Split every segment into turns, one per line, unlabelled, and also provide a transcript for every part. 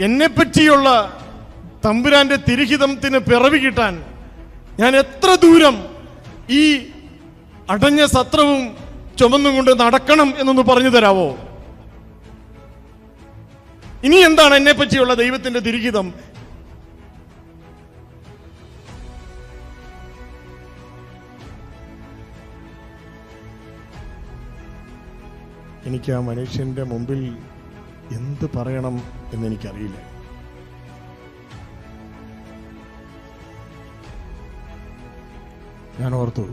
എന്നെപ്പറ്റിയുള്ള തമ്പുരാന്റെ തിരുഹിതത്തിന് പിറവി കിട്ടാൻ ഞാൻ എത്ര ദൂരം ഈ അടഞ്ഞ സത്രവും ചുമന്നും കൊണ്ട് നടക്കണം എന്നൊന്ന് പറഞ്ഞു തരാവോ? ഇനി എന്താണ് എന്നെ പറ്റിയുള്ള ദൈവത്തിന്റെ തിരുഹിതം? എനിക്ക് ആ മനുഷ്യന്റെ മുമ്പിൽ എന്ത് പറയണം എന്നെനിക്കറിയില്ല. ഞാൻ ഓർത്തു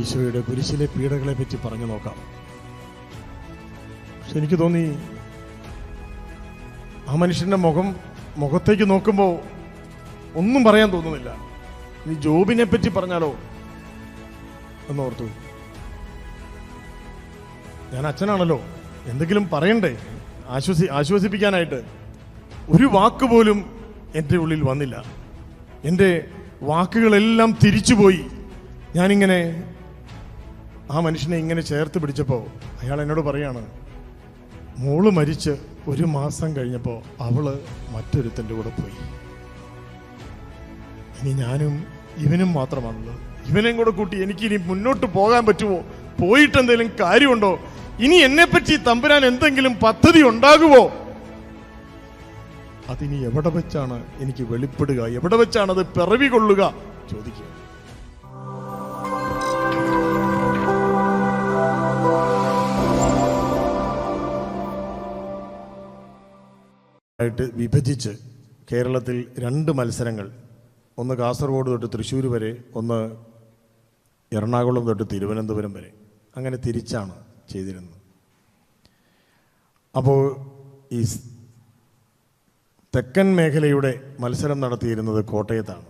ഈശോയുടെ കുരിശിലെ പീഡകളെ പറ്റി പറഞ്ഞു നോക്കാം. പക്ഷെ എനിക്ക് തോന്നി ആ മനുഷ്യന്റെ മുഖം മുഖത്തേക്ക് നോക്കുമ്പോൾ ഒന്നും പറയാൻ തോന്നുന്നില്ല. നീ ജോബിനെ പറ്റി പറഞ്ഞാലോ എന്നോർത്തു ഞാൻ അച്ഛനാണല്ലോ. എന്തെങ്കിലും പറയണ്ടേ? ആശ്വസി ആശ്വസിപ്പിക്കാനായിട്ട്. ഒരു വാക്ക് പോലും എന്റെ ഉള്ളിൽ വന്നില്ല. എന്റെ വാക്കുകളെല്ലാം തിരിച്ചുപോയി. ഞാനിങ്ങനെ ആ മനുഷ്യനെ ഇങ്ങനെ ചേർത്ത് പിടിച്ചപ്പോൾ അയാൾ എന്നോട് പറയാണ് മോൾ മരിച്ച് ഒരു മാസം കഴിഞ്ഞപ്പോൾ അവൾ മറ്റൊരുത്തന്റെ കൂടെ പോയി. ഇനി ഞാനും ഇവനും മാത്രമാണല്ലോ ഇവനെയും കൂടെ കൂട്ടി എനിക്ക് ഇനി മുന്നോട്ട് പോകാൻ പറ്റുമോ? പോയിട്ട് എന്തെങ്കിലും കാര്യമുണ്ടോ? ഇനി എന്നെപ്പറ്റി തമ്പുരാൻ എന്തെങ്കിലും പദ്ധതി ഉണ്ടാകുമോ അതിനി എവിടെ വെച്ചാണ് എനിക്ക് വെളിപ്പെടുക? എവിടെ വെച്ചാണ് അത് പിറവി കൊള്ളുക ചോദിക്കുക. ആയിട്ട് വിഭജിച്ച് കേരളത്തിൽ രണ്ട് മത്സരങ്ങൾ. ഒന്ന് കാസർഗോഡ് തൊട്ട് തൃശ്ശൂർ വരെ ഒന്ന് എറണാകുളം തൊട്ട് തിരുവനന്തപുരം വരെ. അങ്ങനെ തിരിച്ചാണ്. ചെയ്തിരുന്നത് അപ്പോൾ ഈ തെക്കൻ മേഖലയുടെ മത്സരം നടത്തിയിരുന്നത് കോട്ടയത്താണ്.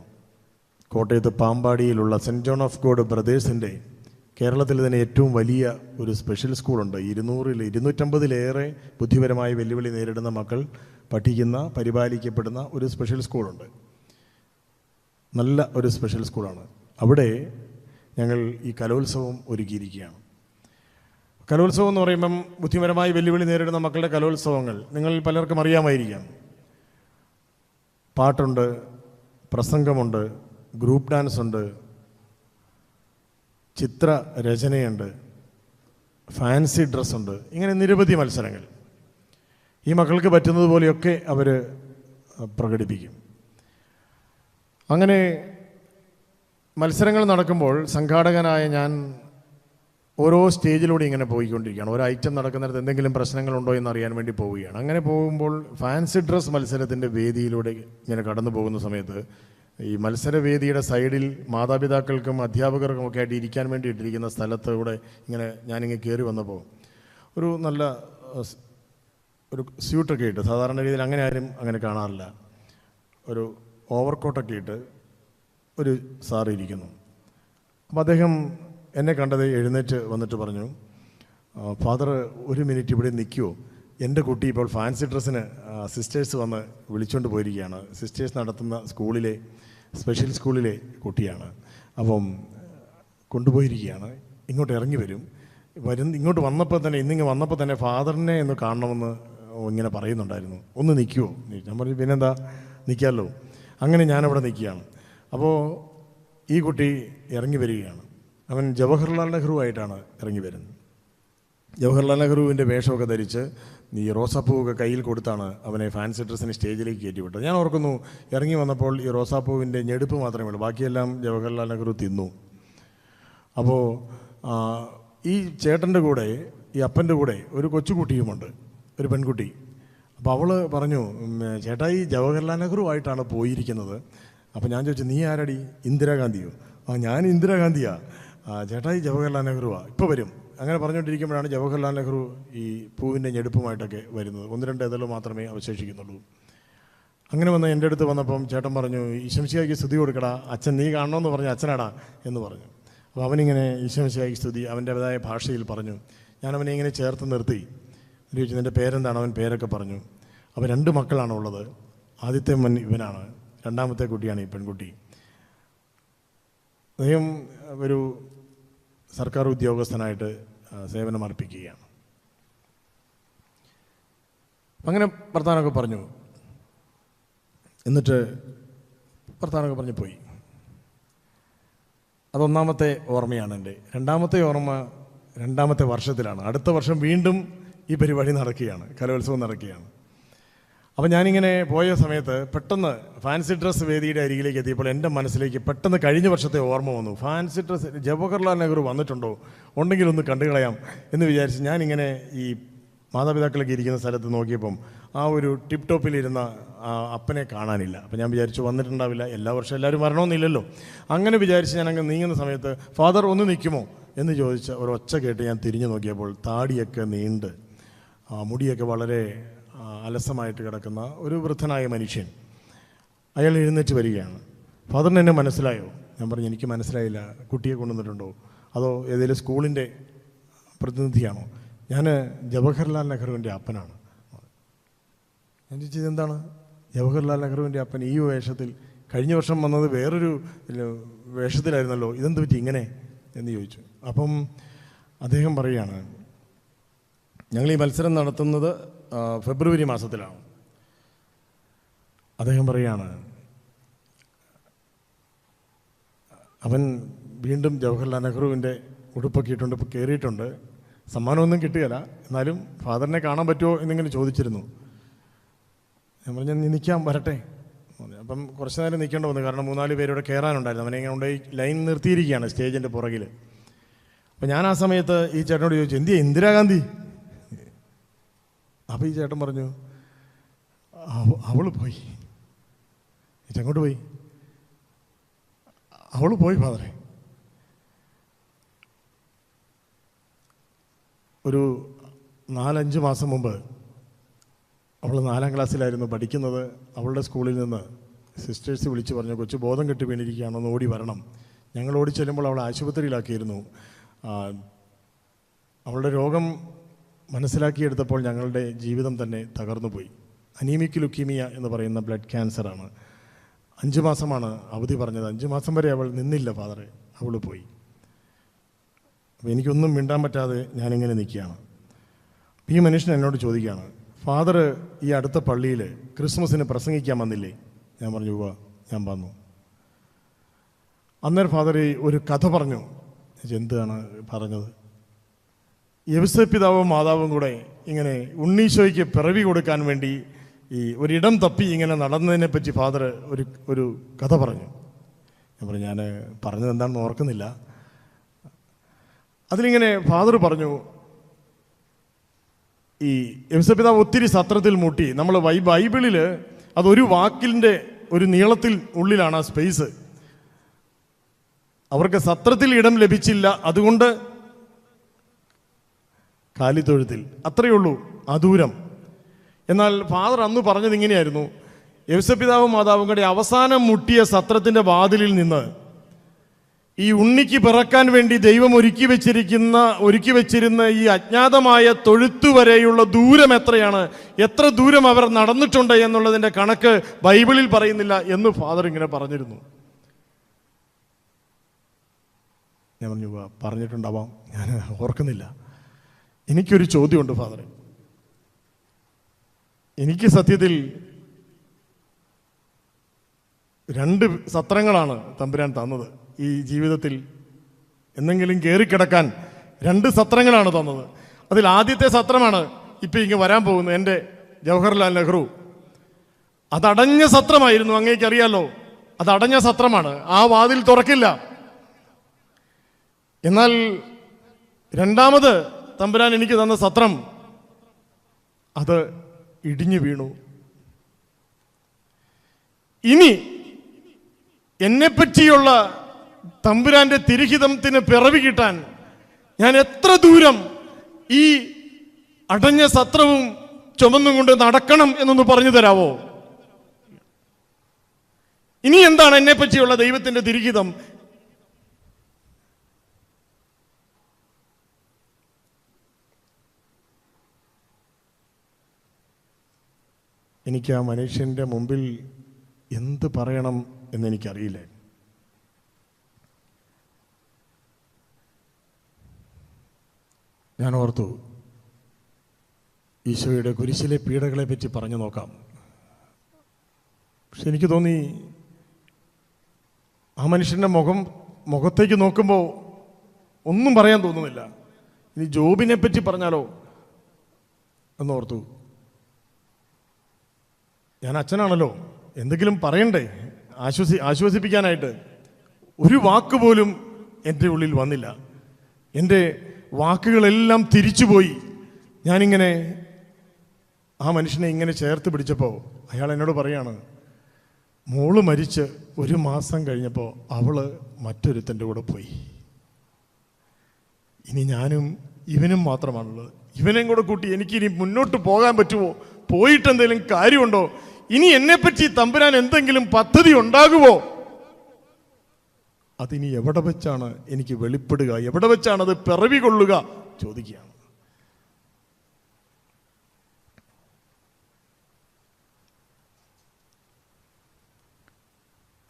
കോട്ടയത്ത് പാമ്പാടിയിലുള്ള സെന്റ് ജോൺ ഓഫ് ഗോഡ് ബ്രദേഴ്സിന്റെ കേരളത്തിൽ തന്നെ ഏറ്റവും വലിയ ഒരു സ്പെഷ്യൽ സ്കൂളുണ്ട്. ഇരുന്നൂറിൽ ഇരുന്നൂറ്റമ്പതിലേറെ ബുദ്ധിപരമായ വെല്ലുവിളി നേരിടുന്ന മക്കൾ പഠിക്കുന്ന പരിപാലിക്കപ്പെടുന്ന ഒരു സ്പെഷ്യൽ സ്കൂളുണ്ട്. നല്ല ഒരു സ്പെഷ്യൽ സ്കൂളാണ്. അവിടെ ഞങ്ങൾ ഈ കലോത്സവം ഒരുക്കിയിരിക്കുകയാണ്. കലോത്സവം എന്ന് പറയുമ്പം ബുദ്ധിപരമായി വെല്ലുവിളി നേരിടുന്ന മക്കളുടെ കലോത്സവങ്ങൾ നിങ്ങൾ പലർക്കും അറിയാമായിരിക്കാം. പാട്ടുണ്ട് പ്രസംഗമുണ്ട് ഗ്രൂപ്പ് ഡാൻസ് ഉണ്ട് ചിത്ര രചനയുണ്ട് ഫാൻസി ഡ്രസ്സുണ്ട് ഇങ്ങനെ നിരവധി മത്സരങ്ങൾ. ഈ മക്കൾക്ക് പറ്റുന്നതുപോലെയൊക്കെ അവർ പ്രകടിപ്പിക്കും. അങ്ങനെ മത്സരങ്ങൾ നടക്കുമ്പോൾ സംഘാടകനായ ഞാൻ ഓരോ സ്റ്റേജിലൂടെ ഇങ്ങനെ പോയിക്കൊണ്ടിരിക്കുകയാണ്. ഓരോ ഐറ്റം നടക്കുന്നിടത്ത് എന്തെങ്കിലും പ്രശ്നങ്ങളുണ്ടോ എന്ന് അറിയാൻ വേണ്ടി പോവുകയാണ്. അങ്ങനെ പോകുമ്പോൾ ഫാൻസി ഡ്രസ് മത്സരത്തിന്റെ വേദിയിലൂടെ ഇങ്ങനെ കടന്നു പോകുന്ന സമയത്ത് ഈ മത്സരവേദിയുടെ സൈഡിൽ മാതാപിതാക്കൾക്കും അധ്യാപകർക്കും ഒക്കെ ആയിട്ട് ഇരിക്കാൻ വേണ്ടി ഇട്ടിരിക്കുന്ന സ്ഥലത്തൂടെ ഇങ്ങനെ ഞാനിങ്ങനെ കയറി വന്നപ്പോൾ ഒരു നല്ല ഒരു സ്യൂട്ടൊക്കെ ഇട്ട് സാധാരണ രീതിയിൽ അങ്ങനെ ആരും അങ്ങനെ കാണാറില്ല. ഒരു ഓവർകോട്ടൊക്കെ ഇട്ട് ഒരു സാറ് ഇരിക്കുന്നു. അപ്പോൾ അദ്ദേഹം എന്നെ കണ്ടത് എഴുന്നേറ്റ് വന്നിട്ട് പറഞ്ഞു ഫാദർ ഒരു മിനിറ്റ് ഇവിടെ നിൽക്കുമോ എന്റെ കുട്ടി ഇപ്പോൾ ഫാൻസി ഡ്രസ്സിന് സിസ്റ്റേഴ്സ് വന്ന് വിളിച്ചുകൊണ്ട് പോയിരിക്കുകയാണ്. സിസ്റ്റേഴ്സ് നടത്തുന്ന സ്കൂളിലെ സ്പെഷ്യൽ സ്കൂളിലെ കുട്ടിയാണ്. അപ്പം കൊണ്ടുപോയിരിക്കുകയാണ്. ഇങ്ങോട്ട് ഇറങ്ങി വരും. വരുന്ന ഇങ്ങോട്ട് വന്നപ്പോൾ തന്നെ ഇന്നിങ്ങ് വന്നപ്പോൾ തന്നെ ഫാദറിനെ ഒന്ന് കാണണമെന്ന് ഇങ്ങനെ പറയുന്നുണ്ടായിരുന്നു. ഒന്ന് നിൽക്കുമോ ഞാൻ പറഞ്ഞു പിന്നെന്താ? നിൽക്കാമല്ലോ. അങ്ങനെ ഞാനവിടെ നിൽക്കുകയാണ്. അപ്പോൾ ഈ കുട്ടി ഇറങ്ങി വരികയാണ്. അവൻ ജവഹർലാൽ നെഹ്റു ആയിട്ടാണ് ഇറങ്ങി വരുന്നത്. ജവഹർലാൽ നെഹ്റുവിന്റെ വേഷമൊക്കെ ധരിച്ച് ഈ റോസാപ്പൂവൊക്കെ കയ്യിൽ കൊടുത്താണ് അവനെ ഫാൻസി ഡ്രസ്സിന് സ്റ്റേജിലേക്ക് കയറ്റി വിട്ടത് ഞാൻ ഓർക്കുന്നു ഇറങ്ങി വന്നപ്പോൾ ഈ റോസാപ്പൂവിന്റെ ഞെടുപ്പ് മാത്രമേ ഉള്ളൂ. ബാക്കിയെല്ലാം ജവഹർലാൽ നെഹ്റു തിന്നു. അപ്പോൾ ഈ ചേട്ടന്റെ കൂടെ ഈ അപ്പന്റെ കൂടെ ഒരു കൊച്ചുകുട്ടിയുമുണ്ട് ഒരു പെൺകുട്ടി. അപ്പോൾ അവൾ പറഞ്ഞു ചേട്ടാ ഈ ജവഹർലാൽ നെഹ്റു ആയിട്ടാണ് പോയിരിക്കുന്നത്. അപ്പോൾ ഞാൻ ചോദിച്ചു നീ ആരടി? ഇന്ദിരാഗാന്ധിയോ? ആ ഞാൻ ഇന്ദിരാഗാന്ധിയാ. ആ ചേട്ടാ ഈ ജവഹർലാൽ നെഹ്റുവാ ഇപ്പോൾ വരും. അങ്ങനെ പറഞ്ഞുകൊണ്ടിരിക്കുമ്പോഴാണ് ജവഹർലാൽ നെഹ്റു ഈ പൂവിന്റെ ഞെടുപ്പുമായിട്ടൊക്കെ വരുന്നത്. ഒന്ന് രണ്ട് ഏതെല്ലാം മാത്രമേ അവശേഷിക്കുന്നുള്ളൂ. അങ്ങനെ വന്ന് എന്റെ അടുത്ത് വന്നപ്പം ചേട്ടൻ പറഞ്ഞു ഈശംശിയായിക്ക് സ്തുതി കൊടുക്കടാ. അച്ഛൻ നീ കാണണമെന്ന് പറഞ്ഞു അച്ഛനാടാ എന്ന് പറഞ്ഞു. അപ്പോൾ അവനിങ്ങനെ ഈശംശിയായിക്ക് സ്തുതി അവന്റെതായ ഭാഷയിൽ പറഞ്ഞു. ഞാൻ അവനെ ഇങ്ങനെ ചേർത്ത് നിർത്തി. ചോദിച്ചു നിന്റെ പേരെന്താണ്? അവൻ പേരൊക്കെ പറഞ്ഞു. അപ്പോൾ രണ്ട് മക്കളാണ് ഉള്ളത്. ആദ്യത്തെ മൻ ഇവനാണ്. രണ്ടാമത്തെ കുട്ടിയാണ് ഈ പെൺകുട്ടി. അദ്ദേഹം ഒരു സർക്കാർ ഉദ്യോഗസ്ഥനായിട്ട് സേവനമർപ്പിക്കുകയാണ് അങ്ങനെ വർത്താനമൊക്കെ പറഞ്ഞു. എന്നിട്ട് വർത്താനമൊക്കെ പറഞ്ഞു പോയി. അതൊന്നാമത്തെ ഓർമ്മയാണ് എന്റെ. രണ്ടാമത്തെ ഓർമ്മ രണ്ടാമത്തെ വർഷത്തിലാണ്. അടുത്ത വർഷം വീണ്ടും ഈ പരിപാടി നടക്കുകയാണ്. കലോത്സവം നടക്കുകയാണ്. അപ്പം ഞാനിങ്ങനെ പോയ സമയത്ത് പെട്ടെന്ന് ഫാൻസി ഡ്രസ് വേദിയുടെ അരികിലേക്ക് എത്തിയപ്പോൾ എന്റെ മനസ്സിലേക്ക് പെട്ടെന്ന് കഴിഞ്ഞ വർഷത്തെ ഓർമ്മ വന്നു. ഫാൻസി ഡ്രസ് ജവഹർലാൽ നെഹ്റു വന്നിട്ടുണ്ടോ? ഉണ്ടെങ്കിൽ ഒന്ന് കണ്ടുകളയാം എന്ന് വിചാരിച്ച് ഞാനിങ്ങനെ ഈ മാതാപിതാക്കളൊക്കെ ഇരിക്കുന്ന സ്ഥലത്ത് നോക്കിയപ്പം ആ ഒരു ടിപ് ടോപ്പിലിരുന്ന അപ്പനെ കാണാനില്ല. അപ്പം ഞാൻ വിചാരിച്ചു വന്നിട്ടുണ്ടാവില്ല. എല്ലാ വർഷവും എല്ലാവരും വരണമെന്നില്ലല്ലോ. അങ്ങനെ വിചാരിച്ച് ഞാൻ അങ്ങ് നീങ്ങുന്ന സമയത്ത് ഫാദർ ഒന്ന് നിൽക്കുമോ? എന്ന് ചോദിച്ച ഒരു ഒച്ച കേട്ട് ഞാൻ തിരിഞ്ഞു നോക്കിയപ്പോൾ താടിയൊക്കെ നീണ്ട് മുടിയൊക്കെ വളരെ അലസമായിട്ട് കിടക്കുന്ന ഒരു വൃദ്ധനായ മനുഷ്യൻ. അയാൾ എഴുന്നേറ്റ് വരികയാണ്. ഫാദറിന് എന്നെ മനസ്സിലായോ? ഞാൻ പറഞ്ഞു എനിക്ക് മനസ്സിലായില്ല. കുട്ടിയെ കൊണ്ടുവന്നിട്ടുണ്ടോ? അതോ ഏതെങ്കിലും സ്കൂളിന്റെ പ്രതിനിധിയാണോ? ഞാൻ ജവഹർലാൽ നെഹ്റുവിന്റെ അപ്പനാണ്. ഞാൻ ചോദിച്ചത് എന്താണ്? ജവഹർലാൽ നെഹ്റുവിന്റെ അപ്പൻ ഈ വേഷത്തിൽ കഴിഞ്ഞ വർഷം വന്നത് വേറൊരു വേഷത്തിലായിരുന്നല്ലോ. ഇതെന്ത് പറ്റി ഇങ്ങനെ? എന്ന് ചോദിച്ചു. അപ്പം അദ്ദേഹം പറയുകയാണ് ഞങ്ങൾ ഈ മത്സരം നടത്തുന്നത് ഫെബ്രുവരി മാസത്തിലാണ്. അദ്ദേഹം പറയാണ് അവൻ വീണ്ടും ജവഹർലാൽ നെഹ്റുവിന്റെ ഉടുപ്പൊക്കെ ഇട്ടുണ്ട് ഇപ്പോൾ കയറിയിട്ടുണ്ട്. സമ്മാനമൊന്നും കിട്ടുകയില്ല എന്നാലും ഫാദറിനെ കാണാൻ പറ്റുമോ എന്നിങ്ങനെ ചോദിച്ചിരുന്നു. ഞാൻ പറഞ്ഞു നീ നിൽക്കാൻ വരട്ടെ. അപ്പം കുറച്ച് നേരം നിൽക്കേണ്ട വന്നു. കാരണം മൂന്നാൽ പേരോടെ കയറാനുണ്ടായിരുന്നു. അവനെ ഇങ്ങനെ ലൈൻ നിർത്തിയിരിക്കുകയാണ് സ്റ്റേജിന്റെ പുറകിൽ. അപ്പം ഞാൻ ആ സമയത്ത് ഈ ചേട്ടനോട് ചോദിച്ചു എന്തിയാ? ഇന്ദിരാഗാന്ധി? അപ്പോൾ ഈ ചേട്ടൻ പറഞ്ഞു അവൾ പോയി. ഇതെങ്ങോട്ട് പോയി? അവൾ പോയി ഫാദറെ. ഒരു നാലഞ്ച് മാസം മുമ്പ് അവൾ നാലാം ക്ലാസ്സിലായിരുന്നു പഠിക്കുന്നത്. അവളുടെ സ്കൂളിൽ നിന്ന് സിസ്റ്റേഴ്സ് വിളിച്ച് പറഞ്ഞു കൊച്ച് ബോധം കെട്ടി വീണിരിക്കുകയാണെന്ന് ഓടി വരണം. ഞങ്ങൾ ഓടി ചെല്ലുമ്പോൾ അവൾ ആശുപത്രിയിലാക്കിയിരുന്നു. അവളുടെ രോഗം മനസ്സിലാക്കിയെടുത്തപ്പോൾ ഞങ്ങളുടെ ജീവിതം തന്നെ തകർന്നുപോയി. അനീമിക് ലുക്കീമിയ എന്ന് പറയുന്ന ബ്ലഡ് ക്യാൻസറാണ്. അഞ്ച് മാസമാണ് അവധി പറഞ്ഞത്. അഞ്ച് മാസം വരെ അവൾ നിന്നില്ല ഫാദറെ. അവൾ പോയി. അപ്പോൾ എനിക്കൊന്നും മിണ്ടാൻ പറ്റാതെ ഞാനിങ്ങനെ നിൽക്കുകയാണ്. ഈ മനുഷ്യൻ എന്നോട് ചോദിക്കുകയാണ് ഫാദർ ഈ അടുത്ത പള്ളിയിൽ ക്രിസ്മസിന് പ്രസംഗിക്കാൻ വന്നില്ലേ? ഞാൻ പറഞ്ഞു പോവാ ഞാൻ വന്നു. അന്നേരം ഫാദർ ഒരു കഥ പറഞ്ഞു. എന്താണ് പറഞ്ഞത്. യവസ പിതാവും മാതാവും കൂടെ ഇങ്ങനെ ഉണ്ണീശോയ്ക്ക് പിറവി കൊടുക്കാൻ വേണ്ടി ഈ ഒരിടം തപ്പി ഇങ്ങനെ നടന്നതിനെ പറ്റി ഫാദർ ഒരു ഒരു കഥ പറഞ്ഞു. ഞാൻ പറഞ്ഞു ഞാൻ പറഞ്ഞത് എന്താണെന്ന് ഓർക്കുന്നില്ല. അതിലിങ്ങനെ ഫാദർ പറഞ്ഞു ഈ യവസപിതാവ് ഒത്തിരി സത്രത്തിൽ മുട്ടി. നമ്മൾ വൈ ബൈബിളിൽ അതൊരു വാക്കിന്റെ ഒരു നീളത്തിൽ ഉള്ളിലാണ് ആ സ്പേസ്. അവർക്ക് സത്രത്തിൽ ഇടം ലഭിച്ചില്ല. അതുകൊണ്ട് കാലിത്തൊഴുത്തിൽ. അത്രയേ ഉള്ളൂ ആ ദൂരം. എന്നാൽ ഫാദർ അന്ന് പറഞ്ഞത് ഇങ്ങനെയായിരുന്നു. യവസപിതാവും മാതാവും കൂടെ അവസാനം മുട്ടിയ സത്രത്തിന്റെ വാതിലിൽ നിന്ന് ഈ ഉണ്ണിക്ക് പിറക്കാൻ വേണ്ടി ദൈവം ഒരുക്കി വെച്ചിരിക്കുന്ന ഒരുക്കി വെച്ചിരുന്ന ഈ അജ്ഞാതമായ തൊഴുത്തു വരെയുള്ള ദൂരം എത്രയാണ്? എത്ര ദൂരം അവർ നടന്നിട്ടുണ്ട് എന്നുള്ളതിന്റെ കണക്ക് ബൈബിളിൽ പറയുന്നില്ല എന്ന് ഫാദർ ഇങ്ങനെ പറഞ്ഞിരുന്നു. ഞാൻ പറഞ്ഞു "ഉവ്വ, പറഞ്ഞിട്ടുണ്ടാവാം. ഞാൻ ഓർക്കുന്നില്ല. എനിക്കൊരു ചോദ്യമുണ്ട് ഫാദറെ. എനിക്ക് സത്യത്തിൽ രണ്ട് സത്രങ്ങളാണ് തമ്പുരാൻ തന്നത്. ഈ ജീവിതത്തിൽ എന്തെങ്കിലും കയറിക്കിടക്കാൻ രണ്ട് സത്രങ്ങളാണ് തന്നത്. അതിൽ ആദ്യത്തെ സത്രമാണ് ഇപ്പം ഇങ്ങ് വരാൻ പോകുന്നത് എന്റെ ജവഹർലാൽ നെഹ്റു. അതടഞ്ഞ സത്രമായിരുന്നു അങ്ങേക്കറിയാലോ. അതടഞ്ഞ സത്രമാണ്. ആ വാതിൽ തുറക്കില്ല. എന്നാൽ രണ്ടാമത് തമ്പുരാൻ എനിക്ക് തന്ന സത്രം. അത് ഇടിഞ്ഞു വീണു. ഇനി എന്നെപ്പറ്റിയുള്ള തമ്പുരാന്റെ തിരുഹിതത്തിന് പിറവി കിട്ടാൻ ഞാൻ എത്ര ദൂരം ഈ അടഞ്ഞ സത്രവും ചുമന്നും കൊണ്ട് നടക്കണം എന്നൊന്ന് പറഞ്ഞു തരാവോ? ഇനി എന്താണ് എന്നെപ്പറ്റിയുള്ള ദൈവത്തിന്റെ തിരുഹിതം? എനിക്ക് ആ മനുഷ്യന്റെ മുമ്പിൽ എന്ത് പറയണം എന്നെനിക്കറിയില്ല. ഞാൻ ഓർത്തു ഈശോയുടെ കുരിശിലെ പീഡകളെ പറ്റി പറഞ്ഞു നോക്കാം. പക്ഷെ എനിക്ക് തോന്നി ആ മനുഷ്യന്റെ മുഖം മുഖത്തേക്ക് നോക്കുമ്പോൾ ഒന്നും പറയാൻ തോന്നുന്നില്ല. ഇനി ജോബിനെ പറ്റി പറഞ്ഞാലോ? എന്നോർത്തു. ഞാൻ അച്ഛനാണല്ലോ. എന്തെങ്കിലും പറയണ്ടേ? ആശ്വസി ആശ്വസിപ്പിക്കാനായിട്ട്. ഒരു വാക്ക് പോലും എന്റെ ഉള്ളിൽ വന്നില്ല. എന്റെ വാക്കുകളെല്ലാം തിരിച്ചുപോയി. ഞാനിങ്ങനെ ആ മനുഷ്യനെ ഇങ്ങനെ ചേർത്ത് പിടിച്ചപ്പോൾ അയാൾ എന്നോട് പറയാണ് മോൾ മരിച്ച് ഒരു മാസം കഴിഞ്ഞപ്പോൾ അവൾ മറ്റൊരുത്തന്റെ കൂടെ പോയി. ഇനി ഞാനും ഇവനും മാത്രമാണുള്ളത്. ഇവനെയും കൂടെ കൂട്ടി എനിക്കിനി മുന്നോട്ട് പോകാൻ പറ്റുമോ? പോയിട്ട് എന്തെങ്കിലും കാര്യമുണ്ടോ? ഇനി എന്നെപ്പറ്റി തമ്പുരാൻ എന്തെങ്കിലും പദ്ധതി ഉണ്ടാകുമോ? അതിനി എവിടെ വെച്ചാണ് എനിക്ക് വെളിപ്പെടുക? എവിടെ വെച്ചാണ് അത് പിറവി കൊള്ളുക ചോദിക്കുകയാണ്.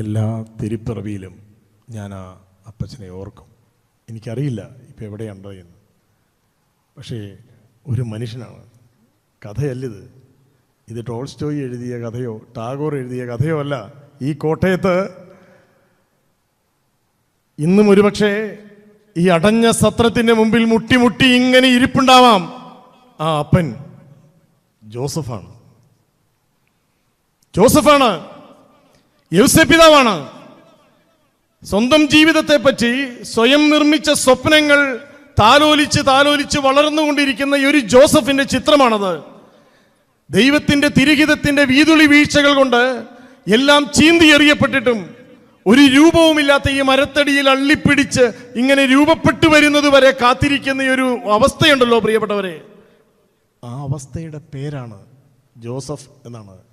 എല്ലാ തിരുപ്പിറവിയിലും ഞാൻ ആ അപ്പച്ചനെ ഓർക്കും. എനിക്കറിയില്ല ഇപ്പം എവിടെയുണ്ടോ എന്ന്. പക്ഷേ ഒരു മനുഷ്യനാണ്. കഥയല്ലിത്. ഇത് ടോൾസ്റ്റോയി എഴുതിയ കഥയോ ടാഗോർ എഴുതിയ കഥയോ അല്ല. ഈ കോട്ടയത്ത് ഇന്നും ഒരുപക്ഷെ ഈ അടഞ്ഞ സത്രത്തിന്റെ മുമ്പിൽ മുട്ടിമുട്ടി മുട്ടി ഇങ്ങനെ ഇരിപ്പുണ്ടാവാം. ആ അപ്പൻ ജോസഫാണ്. ജോസഫാണ്. യൗസപിതാവാണ് സ്വന്തം ജീവിതത്തെ പറ്റി സ്വയം നിർമ്മിച്ച സ്വപ്നങ്ങൾ താലോലിച്ച് താലോലിച്ച് വളർന്നുകൊണ്ടിരിക്കുന്ന ഈ ഒരു ജോസഫിന്റെ ചിത്രമാണത്. ദൈവത്തിന്റെ തിരുഹിതത്തിന്റെ വീതുളി വീഴ്ചകൾ കൊണ്ട് എല്ലാം ചീന്തി എറിയപ്പെട്ടിട്ടും ഒരു രൂപവുമില്ലാത്ത ഈ മരത്തടിയിൽ അള്ളിപ്പിടിച്ച് ഇങ്ങനെ രൂപപ്പെട്ടു വരുന്നത് വരെ കാത്തിരിക്കുന്ന ഒരു അവസ്ഥയുണ്ടല്ലോ പ്രിയപ്പെട്ടവരെ. ആ അവസ്ഥയുടെ പേരാണ് ജോസഫ് എന്നാണ്.